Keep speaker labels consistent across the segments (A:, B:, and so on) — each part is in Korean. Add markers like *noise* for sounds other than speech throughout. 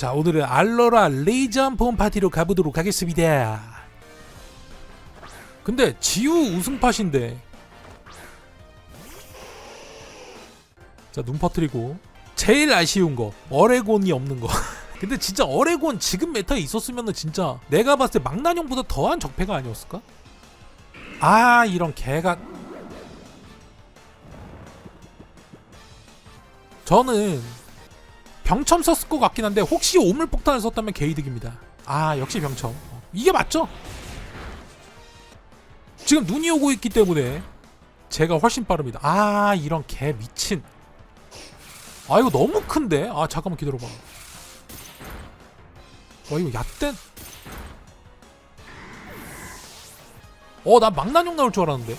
A: 자 오늘은 알로라 레이전 본 파티로 가보도록 하겠습니다. 근데 지우 우승팟인데. 자눈 퍼뜨리고. 제일 아쉬운 거 어레곤이 없는 거. *laughs* 근데 진짜 어레곤 지금 메타에 있었으면은 진짜 내가 봤을 때 망나뇽보다 더한 적폐가 아니었을까? 아 이런 개가. 저는 병첨 썼을 것 같긴 한데 혹시 오물폭탄을 썼다면 개이득입니다. 아 역시 병첨. 어, 이게 맞죠? 지금 눈이 오고 있기 때문에 제가 훨씬 빠릅니다. 아 이런 개 미친. 아 이거 너무 큰데? 아 잠깐만 기다려봐. 와 이거 얕댄. 어나 망나뇽 나올 줄 알았는데.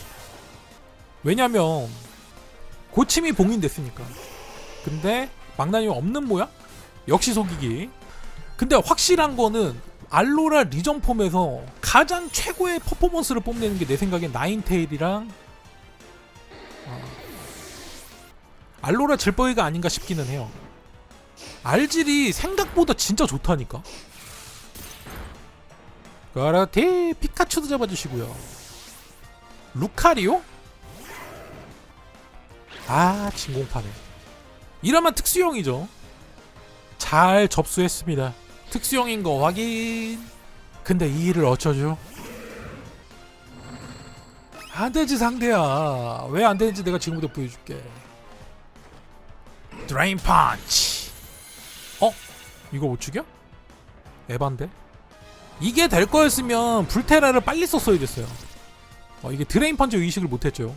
A: 왜냐면 고침이 봉인됐으니까. 근데 망나뇽 없는 모양? 역시 속이기. 근데 확실한 거는 알로라 리전 폼에서 가장 최고의 퍼포먼스를 뽐내는 게 내 생각엔 나인테일이랑 어, 알로라 질버이가 아닌가 싶기는 해요. 알질이 생각보다 진짜 좋다니까? 그렇지. 피카츄도 잡아주시고요. 루카리오? 아 진공파네 이러면 특수형이죠. 잘 접수했습니다. 특수형인 거 확인. 근데 이 일을 어쩌죠? 안 되지 상대야. 왜 안 되는지 내가 지금부터 보여줄게. 드레인 펀치 어? 이거 못 죽여? 에반데? 이게 될 거였으면 불테라를 빨리 썼어야 됐어요. 어, 이게 드레인 펀치 의식을 못했죠.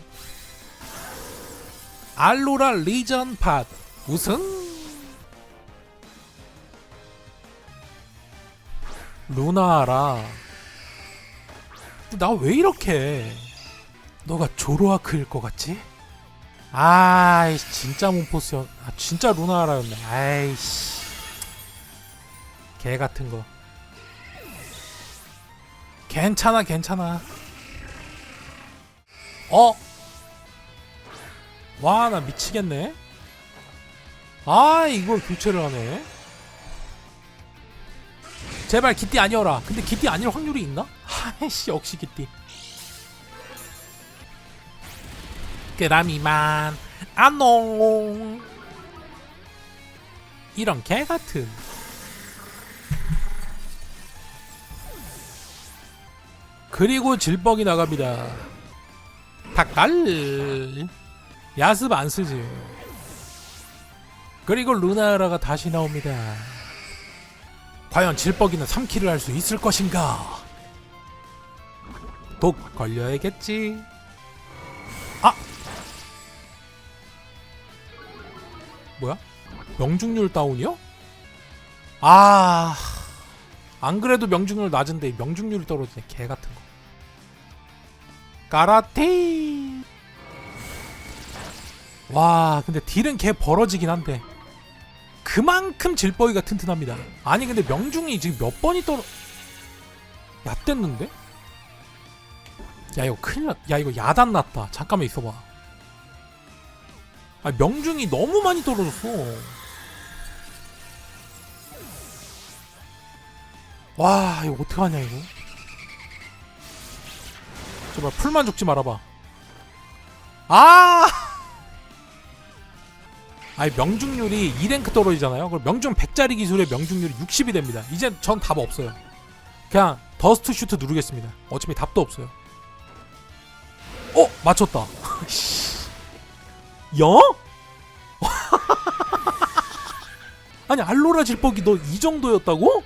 A: 알로라 리전 팟 우승? 루나라. 나 왜 이렇게 너가 조로아크일 것 같지? 아이 진짜 몸포스였 아 진짜 루나라였네. 아이씨. 개 같은 거. 괜찮아 괜찮아. 어? 와 나 미치겠네 아 이걸 교체를 하네. 제발 기띠 아니어라. 근데 기띠 아닐 확률이 있나? 아이씨 역시 기띠. 그라미만. 안녕 이런 개같은. 그리고 질뻑이 나갑니다. 닭달 야습 안 쓰지 그리고 루나라가 다시 나옵니다. 과연 질뻑이는 3킬을 할 수 있을 것인가? 독 걸려야겠지. 아! 뭐야? 명중률 다운이요? 아! 안 그래도 명중률 낮은데 명중률이 떨어지네. 개 같은 거. 까라테! 와 근데 딜은 개 벌어지긴 한데 그만큼 질버기가 튼튼합니다. 아니 근데 명중이 지금 몇 번이 떨어 얕댔는데? 야 이거 큰일 났... 야 이거 야단 났다. 잠깐만 있어봐. 아 명중이 너무 많이 떨어졌어. 와 이거 어떡하냐 이거? 제발 풀만 죽지 말아봐. 아 아니 명중률이 2랭크 떨어지잖아요 그럼 명중 100짜리 기술에 명중률이 60이 됩니다 이제 전 답 없어요 그냥 더스트 슈트 누르겠습니다 어차피 답도 없어요 어? 맞췄다 *laughs* 여? *laughs* 아니 알로라 질뻑이 너 이 정도였다고?